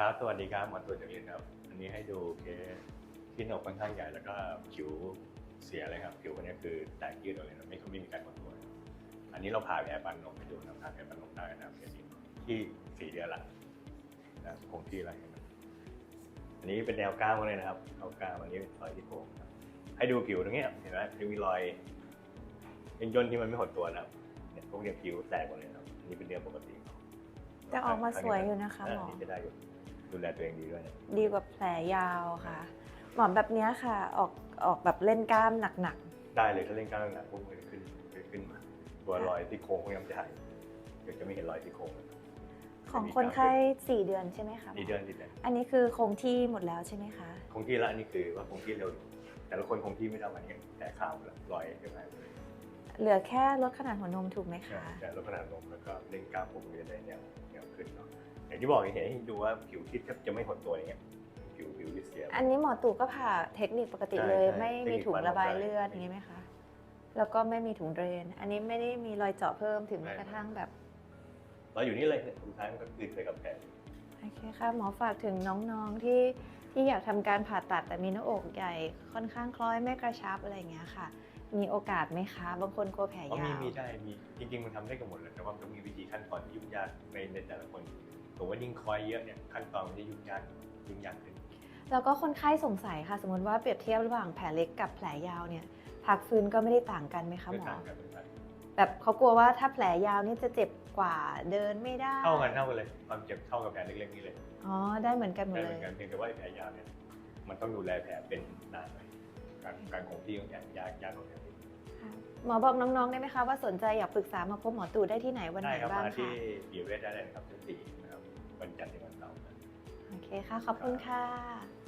ครับสวัสดีครับหมอตัวจากเรียนครับอันนี้ให้ดูเคสที่หนกค่อนข้างใหญ่แล้วก็ผิวเสียเลยครับผิวคนนี้คือแตกยืดออกเลยนะไม่ไม่มีการคอนโทรลอันนี้เราผ่าแผลปันนมให้ดูนะผ่าแผลปันนมได้นะครับเคสนี้ที่สี่เดือนละนะคงที่อะไรเห็นไหมอันนี้เป็นแนวก้าวเลยนะครับเอาก้าวอันนี้รอยที่โค้งครับให้ดูผิวตรงเนี้ยเห็นไหมจะมีรอยเป็นย่นที่มันไม่หดตัวนะครับเนี่ยพวกเนี้ยผิวแตกหมดเลยนะครับอันนี่เป็นเรื่องปกติแต่ออกมาสวยอยู่นะคะหมอนี่จะได้อยู่ ดูแลตัวเองดีด้วยนะดีกว่าแผลยาวค่ะ หมอแบบเนี้ยค่ะ ออกออกแบบเล่นกล้ามหนักได้เลยถ้าเล่นกล้ามหนักๆพวกมันจะขึ้นจะขึ้นมาตัวรอยที่โครงพวกนี้มันจะหายเดี๋ยวจะไม่เห็นรอยที่โครงๆ ของคนไข้4เดือนใช่ไหมคะหมนี่เดือนติดเลยอันนี้คือคงที่หมดแล้วใช่ไหมคะ คงที่ละอันนี้คือว่าคงที่เร็วอยู่แต่ละคนคงที่ไม่เท่ากันเนี่ยแต่ข้าวละรอยใช่ไหม เหลือแค่ลดขนาดหัวนมถูกไหมคะแต่ลดขนาดนมแล้วก็เล่นกล้ามพวกมันจะได้แนวแนวขึ้นเนาะอย่างที่บอกเห็นให้ดูว่าผิวที่จะไม่หดตัวอย่างเงี้ยผิวผิวที่เสียอันนี้หมอตู่ก็ผ่าเทคนิคปกติใช่เลยใช่ไม่มีเทคนิคถุงระบายเลือดได้อย่างนี้ไหมคะแล้วก็ไม่มีถุงเดรน อันนี้ไม่ได้มีรอยเจาะเพิ่มถึงแม้กระทั่งแบบเราอยู่นี่เลยเนี่ยสุดท้ายมันก็คืนไปกับแผลโอเคค่ะหมอฝากถึงน้องๆที่ที่อยากทำการผ่าตัดแต่มีหน้าอกใหญ่ค่อนข้างคล้อยไม่กระชับอะไรอย่างเงี้ยค่ะ มีโอกาสไหมคะ บางคนกลัวแผลอ๋อยาวมีมีได้มีจริงๆมันทำได้กันหมดเลยแต่ว่ามันต้องมีวิธีขั้นตอนที่ยุ่งยากในในแต่ละคนผมว่ายิ่งคอยเยอะเนี่ยขั้นตอนมันจะยุ่งยากยุ่งยากขึ้น แล้วก็คนไข้สงสัยค่ะ สมมติว่าเปรียบเทียบระหว่างแผลเล็กกับแผลยาวเนี่ยพักฟื้นก็ไม่ได้ต่างกันไหมคะไม่หมอต่างกันไม่ต่างกันแบบเขากลัวว่าถ้าแผลยาวนี่จะเจ็บกว่าเดินไม่ได้เท่ากันเท่ากันเลย ความเจ็บเท่ากับแผลเล็กๆนี่เลยอ๋อได้เหมือนกันหมดแต่เหเลมือยนกันเพียงแต่ว่าไอ้แผลยาวเนี่ยมันต้องดูแลแผลเป็นนานหน่อยการการคงที่ของแผลยากยากกว่าแผลเล็กค่ะ หมอบอกน้องๆได้ไหมคะว่าสนใจอยากปรึกษามาพบหมอตู่ได้ที่ไหนวันไหได้นครับบ้างมาที่คะบีเวสได้เลยนะครับชั้นสี่นะครับวันจันทร์ถึงวันเสาร์นะโอเคค่ะ ขอบคุณค่ะ